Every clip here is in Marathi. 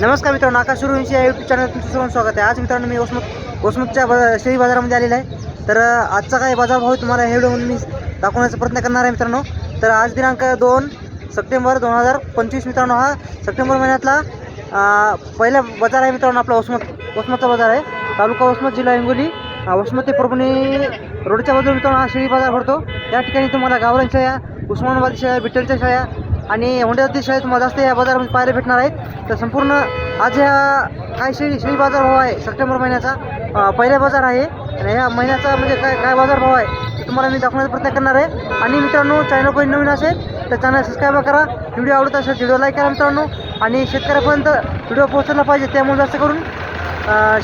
नमस्कार मित्रांनो आकाश सुरुंशी या यूट्यूब चॅनल तुमचं सर्वांचं स्वागत आहे. आज मित्रांनो मी वसमत वसमतच्या ब शेळी बाजारामध्ये आलेला आहे. तर आजचा काय बाजारभाव भाव तुम्हाला हे व्हिडिओ मी दाखवण्याचा प्रयत्न करणार आहे मित्रांनो. तर आज दिनांक दोन सप्टेंबर दोन हजार पंचवीस मित्रांनो हा सप्टेंबर महिन्यातला पहिला बाजार आहे मित्रांनो आपला वसमत वसमतचा बाजार आहे. तालुका वसमत जिल्हा हिंगोली. वसमत ते परभणी रोडच्या बाजूला मित्रांनो हा शेळी बाजार भरतो. या ठिकाणी तुम्हाला गावरांच्या शेळ्या उस्मानाबादी शाळा विठ्ठलच्या शाळा आणि होंड्यातील शाळेत तुम्हाला जास्त या बाजारामध्ये पाहायला भेटणार आहेत. तर संपूर्ण आज ह्या काय शेळी शेळी बाजार भाव आहे? सप्टेंबर महिन्याचा पहिला बाजार आहे. आणि ह्या महिन्याचा म्हणजे काय काय बाजार भाव आहे? ते तुम्हाला मी दाखवण्याचा प्रयत्न करणार आहे. आणि मित्रांनो चॅनल कोणी नवीन असेल तर चॅनल सबस्क्राईब करा. व्हिडिओ आवडत असेल व्हिडिओ लाईक करा मित्रांनो. आणि शेतकऱ्यापर्यंत व्हिडिओ पोहोचला पाहिजे त्यामुळे जास्त करून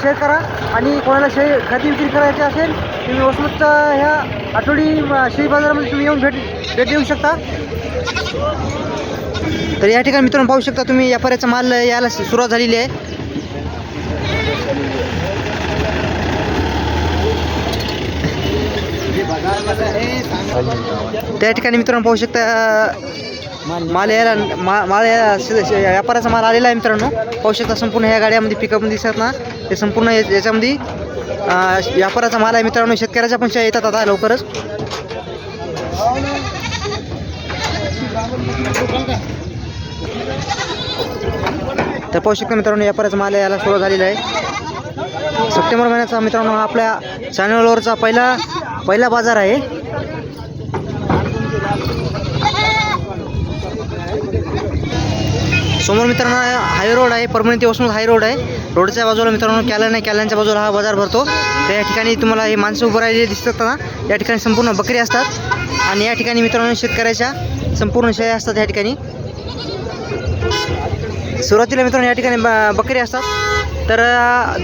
शेअर करा. आणि कोणाला शे खरेदी विक्री करायची असेल तुम्ही वसमतच्या ह्या आठवडी अं, शेळी बाजारामध्ये तुम्ही येऊन भेट भेट देऊ शकता. तर या ठिकाणी मित्रांनो पाहू शकता तुम्ही व्यापाऱ्याचा माल यायला सुरुवात झालेली आहे. त्या ठिकाणी मित्रांनो पाहू शकता माल यायला मा माल यायला व्यापाराचा माल आलेला आहे मित्रांनो. पाहू शकता संपूर्ण ह्या गाड्यामध्ये पिकअपमध्ये दिसत ना. ते संपूर्ण याच्यामध्ये व्यापाराचा माल आहे मित्रांनो. शेतकऱ्याच्या पण येतात आता लवकरच. तर पाहू शकता मित्रांनो व्यापाराचा माल यायला सुरू झालेला आहे. सप्टेंबर महिन्याचा मित्रांनो हा आपल्या चॅनलवरचा पहिला पहिला बाजार आहे. समोर मित्रांनो हाय रोड आहे. परभणी ते वसमत हाय रोड आहे. रोडच्या बाजूला मित्रांनो कॅलन आहे कॅलनच्या बाजूला हा बाजार भरतो. तर या ठिकाणी तुम्हाला हे माणसं उभं राहिलेली दिसतात ना या ठिकाणी संपूर्ण बकरी असतात. आणि या ठिकाणी मित्रांनो शेतकऱ्याच्या संपूर्ण शेळ्या असतात या ठिकाणी. सुरुवातीला मित्रांनो या ठिकाणी ब- बकरी असतात. तर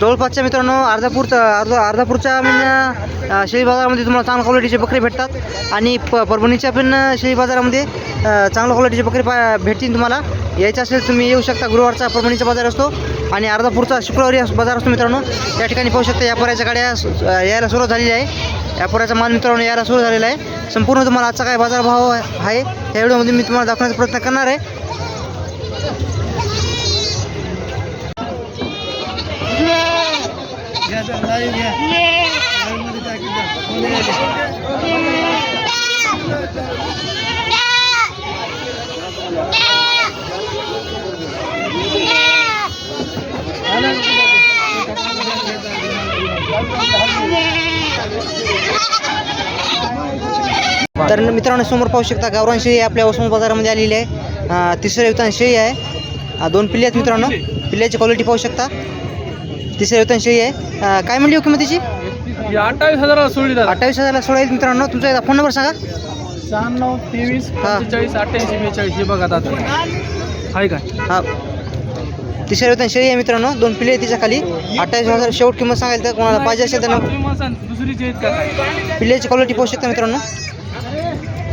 जवळपासच्या मित्रांनो अर्धापूर अर्धा अर्धापूरच्या म्हणजे शेळी बाजारामध्ये तुम्हाला चांगल्या क्वालिटीचे बकरी भेटतात. आणि प परभणीच्या पण शेळी बाजारामध्ये चांगल्या क्वालिटीचे बकरी पा भेटतील तुम्हाला. यायचं असेल तुम्ही येऊ शकता. गुरुवारचा परभणीचा बाजार असतो आणि अर्धापूरचा शुक्रवारी बाजार असतो मित्रांनो. या ठिकाणी पाहू शकता व्यापाऱ्याच्या गाड्या यायला सुरुवात झालेली आहे. व्यापाऱ्याचा माल मित्रांनो यायला सुरू झालेला आहे. संपूर्ण तुम्हाला आजचा काय बाजारभाव आहे या व्हिडिओमध्ये मी तुम्हाला दाखवण्याचा प्रयत्न करणार आहे. तर मित्रांनो समोर पाहू शकता गावरान शेळी आपल्या वसमत बाजारामध्ये आलेली आहे. तिसऱ्या युतान शेळी आहे. दोन पिल्ले आहेत मित्रांनो. पिल्ल्याची क्वालिटी पाहू शकता. तिसऱ्या युतान शेळी आहे. काय म्हणली हो किंमत तिची अठ्ठावीस हजाराला सोडली अठ्ठावीस हजारला सोळा मित्रांनो. तुमचा एकदा फोन नंबर सांगा. शहाण्णव तेवीस हा. पंचेचाळीस अठ्ठ्याऐंशी बेचाळीस. हे बघा दादा. आहे काय? हा. तिसऱ्या युतान शेळी आहे मित्रांनो. दोन आहे तिच्या खाली. अठ्ठावीस हजार शेवट किंमत सांगायला तर कोणाला पाहिजे असेल तर दुसरीची आहेत का पिल्ल्याची क्वालिटी पाहू शकता मित्रांनो.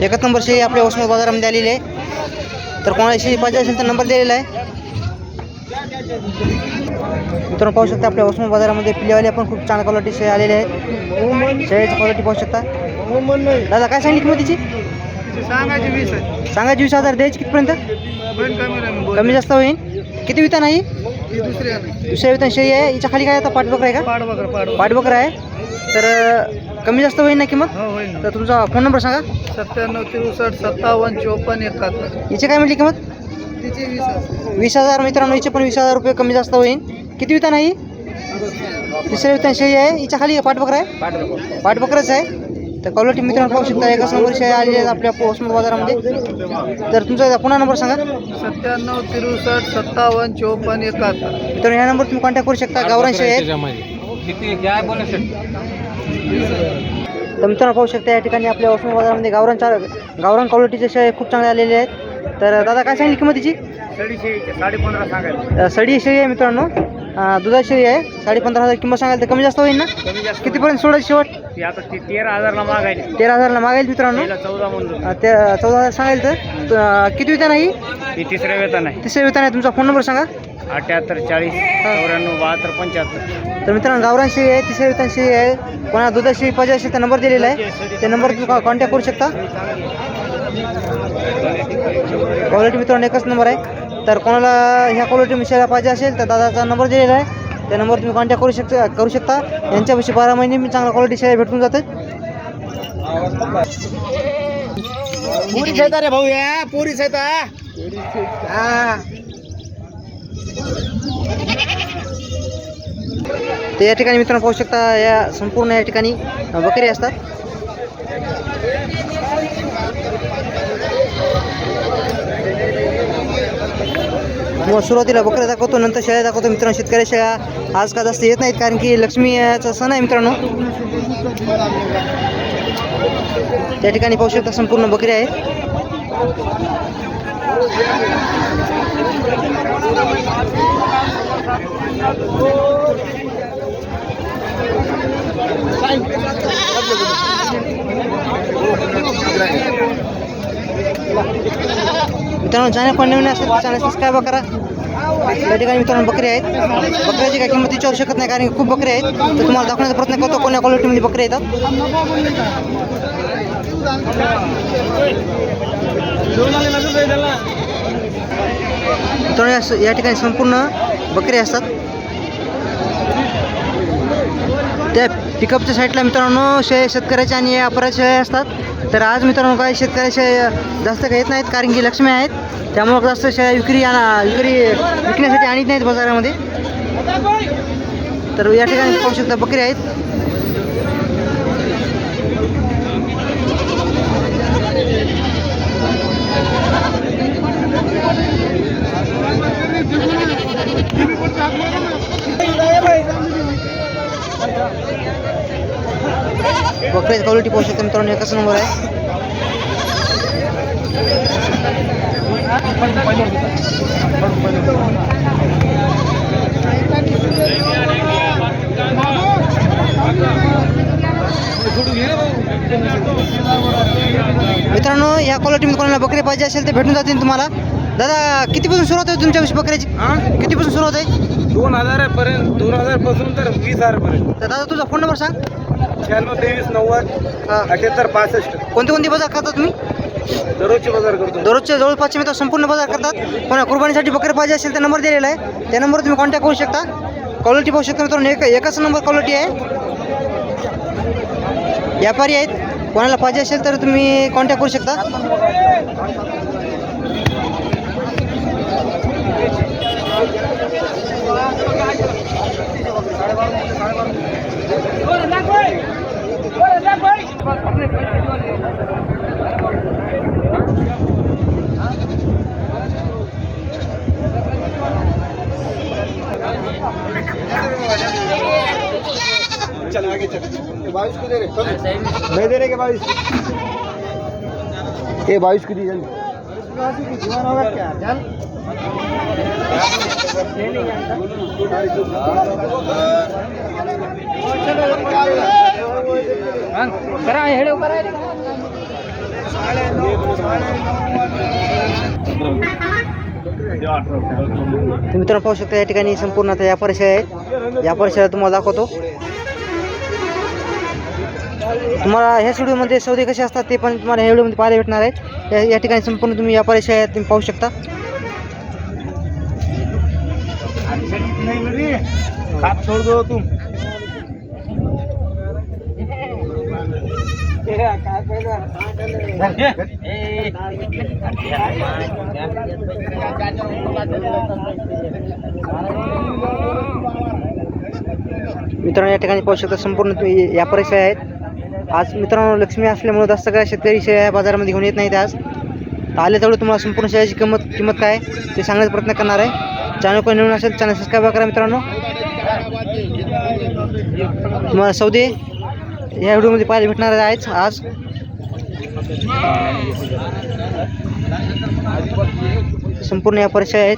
एकच नंबर शेळी आपल्या वसमत बाजारामध्ये आलेली आहे. तर कोणाला शेळी पाहिजे असेल तर नंबर दिलेला आहे. मित्रांनो पाहू शकता आपल्या वसमत बाजारामध्ये पिल्लेवाले पण खूप चांगल्या क्वालिटी शेळी आलेले आहेत. शेळीची क्वालिटी पाहू शकता. दादा काय सांगितली किंमत तिची? सांगायची वीस आहे. सांगायची वीस हजार द्यायची कितपर्यंत? कमी जास्त होईल किती वितान आहे. दुसऱ्या वितान शेळी आहे. हिच्या खाली काय आता पाठबकर आहे का? पाठबकर आहे. तर कमी जास्त होईल ना किंमत? हो तर तुमचा फोन नंबर सांगा. सत्त्याण्णव त्रेसष्ट सत्तावन्न चोपन्न एकाहत्तर. हिचे काय म्हटली किंमत? तिची वीस आहे वीस हजार मित्रांनो हिचे पण वीस हजार रुपये कमी जास्त होईल किती वितान आहे ही? तिसऱ्या वितान शेळी आहे. हिच्या खाली पाठबकर आहे? पाठबकरच आहे. तर क्वालिटी मित्रांनो पाहू शकता एकच नंबर शेळी आलेली आहेत आपल्या पोस्टमध्ये बाजारामध्ये. तर तुमचा पुन्हा नंबर सांगा. सत्त्याण्णव त्रेसष्ट सत्तावन्न चोपन्न एकाहत्तर. तर ह्या नंबर तुम्ही कॉन्टॅक्ट करू शकता. गावरान शेळी बोला तर मित्रांनो पाहू शकता या ठिकाणी आपल्या वसमत बाजारामध्ये गावरान चार गावरान क्वालिटीचे शेळी खूप चांगले आलेले आहेत. तर दादा काय सांगितली किंमत तिची साडे पंधरा सांगायला सडी शेळी आहे मित्रांनो. शेळी आहे. साडे पंधरा हजार किंमत सांगाल तर कमी जास्त होईल ना? कमी जास्त कितीपर्यंत सोडायची शेवट? ती आता ती तेरा हजारला मागायली. तेरा हजारला मागेल मित्रांनो. चौदा अ, ते चौदा हजार सांगेल तर? किती विधान आहे ती तिसऱ्या वेतन आहे. तिसऱ्या विधान आहे. तुमचा फोन नंबर सांगा. अठ्याहत्तर चाळीस चौऱ्याण्णव बहात्तर पंच्याहत्तर. तर मित्रांनो गावरान शेळी आहे तिसऱ्या शेळी आहे. कोणा पाहिजे असेल तर नंबर दिलेला आहे. त्या नंबर तुम्ही कॉन्टॅक्ट करू शकता. क्वालिटी मित्रांनो एकच नंबर आहे. तर कोणाला ह्या क्वालिटी शेळ्या पाहिजे असेल तर दादाचा नंबर दिलेला आहे. त्या नंबरवर तुम्ही कॉन्टॅक्ट करू शकता करू शकता. यांच्यापाशी बारा महिने मी चांगल्या क्वालिटी शेळ्या भेटून जातात पुरी खेळता रे भाऊ या पुरी खेळता तर या ठिकाणी मित्रांनो पाहू शकता या संपूर्ण या ठिकाणी बकरी असतात. मग सुरुवातीला बकऱ्या दाखवतो नंतर शेळ्या दाखवतो मित्रांनो शेतकरी शेळ्या आज का जास्त येत नाहीत कारण की लक्ष्मीचा सण आहे मित्रांनो. त्या ठिकाणी पाहू शकता संपूर्ण बकरी आहेत. मित्रांनो जाण्या पण नवीन असेल तर चॅनल सबस्क्राईब करा. या ठिकाणी मित्रांनो बकरी आहेत. बकऱ्याची काय किंमत विचारू शकत नाही कारण की खूप बकरी आहेत. तर तुम्हाला दाखवण्याचा प्रयत्न करतो कोण्या क्वालिटीमध्ये बकरी येतात मित्रांनो या- या ठिकाणी संपूर्ण बकरी असतात. त्या पिकअपच्या साईडला मित्रांनो शे शेतकऱ्याचे आणि अपराचे असतात. तर आज मित्रांनो काही शेतकऱ्याचे जास्त काही येत नाहीत कारण की लक्ष्मी आहेत. त्यामुळं जास्त शेळ्या विक्री आणा विक्री विकण्यासाठी आणत नाहीत बाजारामध्ये. तर या ठिकाणी पाहू शकता बकरी आहेत बकऱ्याची क्वालिटी पाहू शकता मित्रांनो एकच नंबर आहे. मित्रांनो या क्वालिटीमध्ये कोणाला बकरी पाहिजे असेल तर भेटून जातील तुम्हाला. दादा कितीपासून सुरुवात आहे तुमच्या बकऱ्याची? कितीपासून सुरुवात आहे? दोन हजार पर्यंत. दोन हजार पासून तर वीस हजार पर्यंत. तर दादा तुझा फोन नंबर सांग. शहाण्णव तेवीस नव्वद हा. अठ्याहत्तर पासष्ट. कोणते कोणते बाजार करता तुम्ही? दररोजचे बाजार करतो. दररोजच्या जवळपासचे मित्र संपूर्ण बाजार करतात. कोणा कुर्बानीसाठी बकरी पाहिजे असेल तर नंबर दिलेला आहे. त्या नंबरवर तुम्ही कॉन्टॅक्ट करू शकता. क्वालिटी पाहू शकता मित्रांनो एक एकच नंबर क्वालिटी आहे. व्यापारी आहेत. कोणाला पाहिजे असेल तर तुम्ही कॉन्टॅक्ट करू शकता. चल आगे चल बाईस को दे रहे नहीं दे रहे क्या बाईस ये बाईस को दी जल्दी करा हेडो करा मित्रांनो पाहू शकता या ठिकाणी संपूर्ण आता या परिसर आहेत या परिसरात तुम्हाला दाखवतो. तुम्हाला ह्या व्हिडिओमध्ये सौदे कसे असतात ते पण तुम्हाला ह्या व्हिडिओमध्ये पाहायला भेटणार आहेत. या या ठिकाणी संपूर्ण तुम्ही या परिषद तुम्ही पाहू शकता. मित्रांनो या ठिकाणी पाहू शकता संपूर्ण तुम्ही या परिषद आहेत. आज मित्रांनो लक्ष्मी असल्यामुळे जास्त काय शेतकरी शेळ्या बाजारामध्ये घेऊन येत नाहीत आज. तर आले तेवढं तुम्हाला संपूर्ण शेळ्याची किंमत किंमत काय ते सांगण्याचा प्रयत्न करणार आहे. चॅनल कोण नवीन असेल चॅनल सबस्क्राईब करा मित्रांनो. तुम्हाला सौदे या व्हिडिओमध्ये पाहायला भेटणार आहेच आज. संपूर्ण या परीक्षा आहेत.